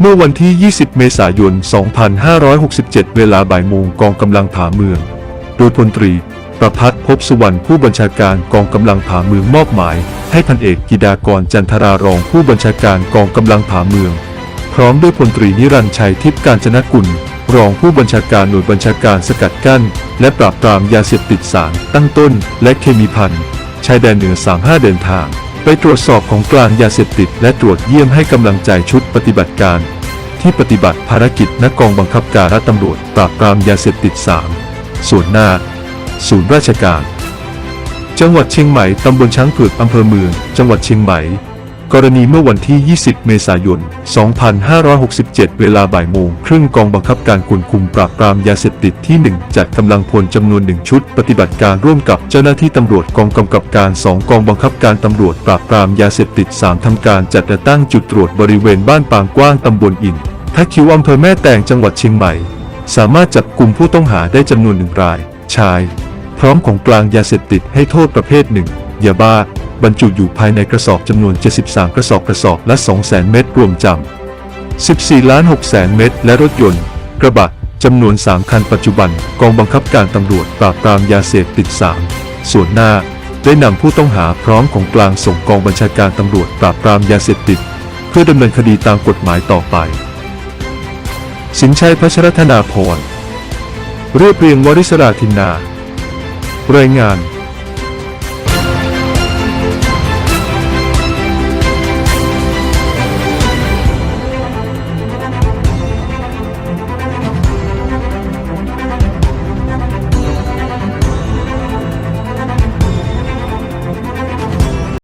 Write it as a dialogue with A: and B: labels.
A: เมื่อวันที่ 20 เมษายน 2567 เวลาบ่ายโมงกองกำลังผาเมือง โดยพลตรี ประพัฒน์ภพสุวรรณผู้บัญชาการกองกำลังผาเมืองมอบหมาย ให้พันเอกกิดากรจันทรารองผู้บัญชาการกองกำลังผาเมือง พร้อมด้วยพลตรีนิรันดร์ชัยทิพย์การจนกุล รองผู้บัญชาการหน่วยบัญชาการสกัดกั้น และปราบปรามยาเสพติดสารตั้งต้น และเคมีพันชายแดนเหนือ 35 เดินทาง ไปตรวจสอบของกลางยาเสพติด และตรวจเยี่ยมให้กำลังใจชุดปฏิบัติการ ที่ปฏิบัติภารกิจณกองบังคับการตำรวจปราบปรามยาเสพติด 3 ส่วนหน้า ศูนย์ราชการ จังหวัดเชียงใหม่ตำบลช้างเผือกอำเภอเมือง จังหวัดเชียงใหม่ กรณีเมื่อวันที่ 20 เมษายน 2567 เวลาบ่ายโมงครึ่งกองบังคับการควบคุมปราบปรามยาเสพติดที่ 1 จัดกำลังพลจำนวนหนึ่งชุดปฏิบัติการร่วมกับเจ้าหน้าที่ตำรวจกองกำกับการ 2 กองบังคับการตำรวจปราบปรามยาเสพติด 3 ทำการจัดและตั้งจุดตรวจบริเวณบ้านปางกว้างตำบลอินทัคิวอำเภอแม่แตงจังหวัดเชียงใหม่ สามารถจับกลุ่มผู้ต้องหาได้จำนวนหนึ่งราย ชาย พร้อมของกลางยาเสพติดให้โทษประเภทหนึ่งยาบ้า บรรจุอยู่ภายในกระสอบจำนวน 73 กระสอบกระสอบละ 200,000 เม็ดรวมจำ 14ล้าน6แสนเม็ดและรถยนต์ กระบะจำนวน 3 คันปัจจุบัน กองบังคับการตำรวจปราบปรามยาเสพติด 3 ส่วนหน้า ได้นำผู้ต้องหาพร้อมของกลางส่งกองบัญชาการตำรวจปราบปรามยาเสพติด เพื่อดำเนินคดีตามกฎหมายต่อไป สินชัยพัชรธนาพรเรียบเรียงวริศราธินนารายงาน